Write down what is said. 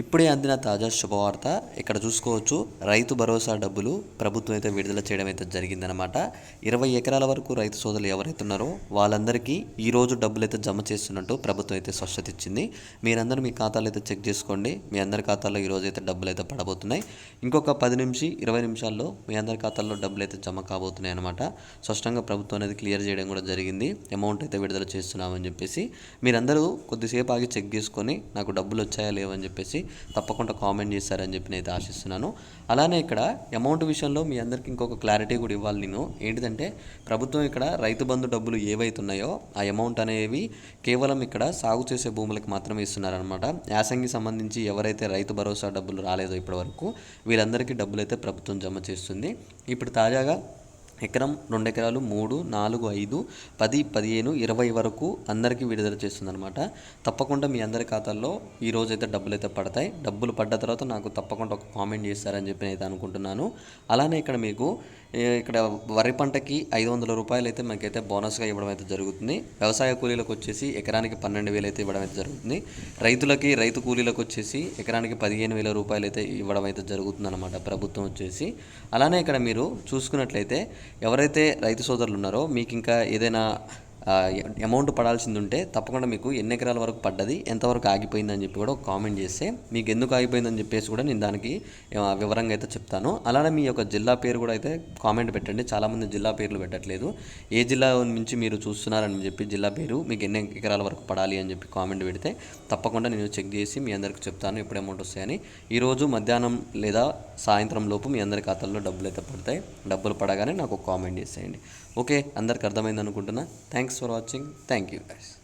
ఇప్పుడే అందిన తాజా శుభవార్త ఇక్కడ చూసుకోవచ్చు. రైతు భరోసా డబ్బులు ప్రభుత్వం అయితే విడుదల చేయడం అయితే జరిగిందనమాట ఇరవై ఎకరాల వరకు రైతు సోదరులు ఎవరైతే ఉన్నారో వాళ్ళందరికీ ఈరోజు డబ్బులు అయితే జమ చేస్తున్నట్టు ప్రభుత్వం అయితే స్పష్టత ఇచ్చింది. మీరందరూ మీ ఖాతాలు అయితే చెక్ చేసుకోండి. మీ అందరి ఖాతాల్లో ఈరోజు అయితే డబ్బులు అయితే పడబోతున్నాయి. ఇంకొక పది నిమిషం ఇరవై నిమిషాల్లో మీ అందరి ఖాతాల్లో డబ్బులు అయితే జమ కాబోతున్నాయి అనమాట స్పష్టంగా ప్రభుత్వం అనేది క్లియర్ చేయడం కూడా జరిగింది. అమౌంట్ అయితే విడుదల చేస్తున్నామని చెప్పేసి మీరందరూ కొద్దిసేపు ఆగి చెక్ చేసుకొని నాకు డబ్బులు వచ్చాయా లేవని చెప్పేసి తప్పకుండా కామెంట్ చేస్తారని చెప్పి నేను అయితే ఆశిస్తున్నాను. అలానే ఇక్కడ అమౌంట్ విషయంలో మీ అందరికీ ఇంకొక క్లారిటీ కూడా ఇవ్వాలి నేను. ఏంటిదంటే ప్రభుత్వం ఇక్కడ రైతు బంధు డబ్బులు ఏవైతున్నాయో ఆ అమౌంట్ అనేవి కేవలం ఇక్కడ సాగు చేసే భూములకు మాత్రమే ఇస్తున్నారనమాట యాసంగి సంబంధించి ఎవరైతే రైతు భరోసా డబ్బులు రాలేదో ఇప్పటివరకు వీళ్ళందరికీ డబ్బులు అయితే ప్రభుత్వం జమ చేస్తుంది. ఇప్పుడు తాజాగా ఎకరం రెండు ఎకరాలు మూడు నాలుగు ఐదు పది పదిహేను ఇరవై వరకు అందరికీ విడుదల చేస్తుందన్నమాట. తప్పకుండా మీ అందరి ఖాతాల్లో ఈ రోజైతే అయితే డబ్బులు అయితే పడతాయి. డబ్బులు పడ్డ తర్వాత నాకు తప్పకుండా ఒక కామెంట్ చేస్తారని చెప్పి నేను అయితే అనుకుంటున్నాను. అలానే ఇక్కడ మీకు ఇక్కడ వరి పంటకి ఐదు వందల రూపాయలు అయితే మనకైతే బోనస్గా ఇవ్వడం అయితే జరుగుతుంది. వ్యవసాయ కూలీలకు వచ్చేసి ఎకరానికి పన్నెండు వేలు అయితే ఇవ్వడం అయితే జరుగుతుంది. రైతులకి రైతు కూలీలకు వచ్చేసి ఎకరానికి పదిహేను వేల రూపాయలు అయితే ఇవ్వడం అయితే జరుగుతుందన్నమాట ప్రభుత్వం వచ్చేసి. అలానే ఇక్కడ మీరు చూసుకున్నట్లయితే ఎవరైతే రైతు సోదరులు ఉన్నారో మీకు ఇంకా ఏదైనా అమౌంట్ పడాల్సింది ఉంటే తప్పకుండా మీకు ఎన్ని ఎకరాల వరకు పడ్డది ఎంతవరకు ఆగిపోయిందని చెప్పి కూడా ఒక కామెంట్ చేస్తే మీకు ఎందుకు ఆగిపోయిందని చెప్పేసి కూడా నేను దానికి వివరంగా అయితే చెప్తాను. అలానే మీ యొక్క జిల్లా పేరు కూడా అయితే కామెంట్ పెట్టండి. చాలామంది జిల్లా పేర్లు పెట్టట్లేదు. ఏ జిల్లా నుంచి మీరు చూస్తున్నారని చెప్పి జిల్లా పేరు మీకు ఎన్ని ఎకరాల వరకు పడాలి అని చెప్పి కామెంట్ పెడితే తప్పకుండా నేను చెక్ చేసి మీ అందరికి చెప్తాను ఎప్పుడు అమౌంట్ వస్తాయని. ఈరోజు మధ్యాహ్నం లేదా సాయంత్రం లోపు మీ అందరి ఖాతాల్లో డబ్బులు అయితే పడతాయి. డబ్బులు పడగానే నాకు ఒక కామెంట్ చేసేయండి. ఓకే అందరికి అర్థమైంది అనుకుంటున్నా. Thanks for watching thank you guys